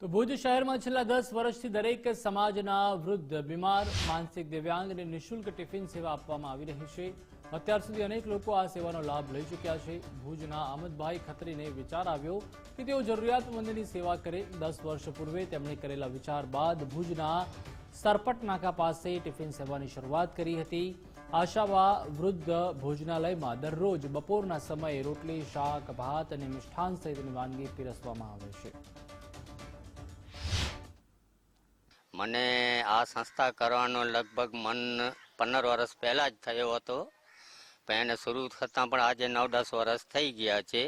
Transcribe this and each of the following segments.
તો ભુજ શહેરમાં છેલ્લા દસ વર્ષથી દરેક સમાજના વૃદ્ધ, બીમાર, માનસિક દિવ્યાંગને નિઃશુલ્ક ટિફિન સેવા આપવામાં આવી રહી છે. અત્યાર સુધી અનેક લોકો આ સેવાનો લાભ લઈ ચૂક્યા છે. ભુજના અહમદભાઈ ખત્રીને વિચાર આવ્યો કે તેઓ જરૂરિયાતમંદની સેવા કરે. દસ વર્ષ પૂર્વે તેમણે કરેલા વિચાર બાદ ભુજના સરપટ નાકા પાસે ટિફિન સેવાની શરૂઆત કરી હતી. આશાવા વૃદ્ધ ભોજનાલયમાં દરરોજ બપોરના સમયે રોટલી, શાક, ભાત અને મિષ્ઠાન સહિતની વાનગી પીરસવામાં આવે છે. મને આ સંસ્થા કરવાનો લગભગ મન પંદર વર્ષ પહેલાં જ થયો હતો. પણ એને શરૂ થતાં પણ આજે નવ દસ વર્ષ થઈ ગયા છે.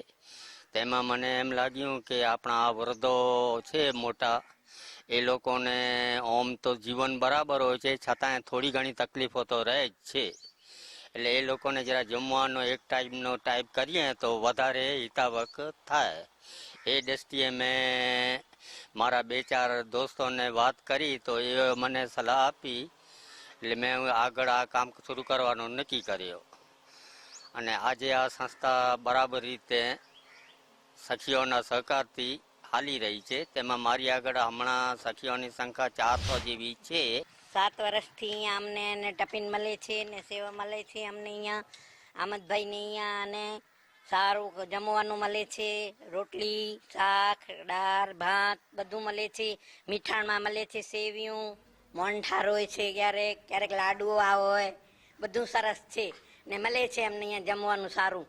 તેમાં મને એમ લાગ્યું કે આપણા આ વૃદ્ધો છે મોટા, એ લોકોને ઓમ તો જીવન બરાબર હોય છે, છતાંય થોડી ઘણી તકલીફો તો રહે જ છે. એટલે એ લોકોને જરા જમવાનો એક ટાઈપનો ટાઈપ કરીએ તો વધારે હિતાવક થાય. એ દ્રષ્ટિએ મેં મારા બે ચાર દોસ્તોને વાત કરી તો એ મને સલાહ આપી. એટલે મેં આગળ આ કામ શરૂ કરવાનું નક્કી કર્યો. અને આજે આ સંસ્થા બરાબર રીતે સખીઓના સહકારથી હાલી રહી છે. તેમાં મારી આગળ હમણાં સખીઓની સંખ્યા ચારસો જેવી છે. સાત વર્ષથી અહીંયા અમને ટપિન મળે છે ને સેવા મળે છે અમને અહીંયા. આમદભાઈને અહીંયા અને સારું જમવાનું મળે છે, રોટલી, શાક, દાળ, ભાત બધું મળે છે, મીઠાણમાં મળે છે, સેવિયું મોંઠાર હોય છે ક્યારેક ક્યારેક લાડુઓ આ હોય બધું સરસ છે. ને મળે છે અમને અહીંયા જમવાનું સારું.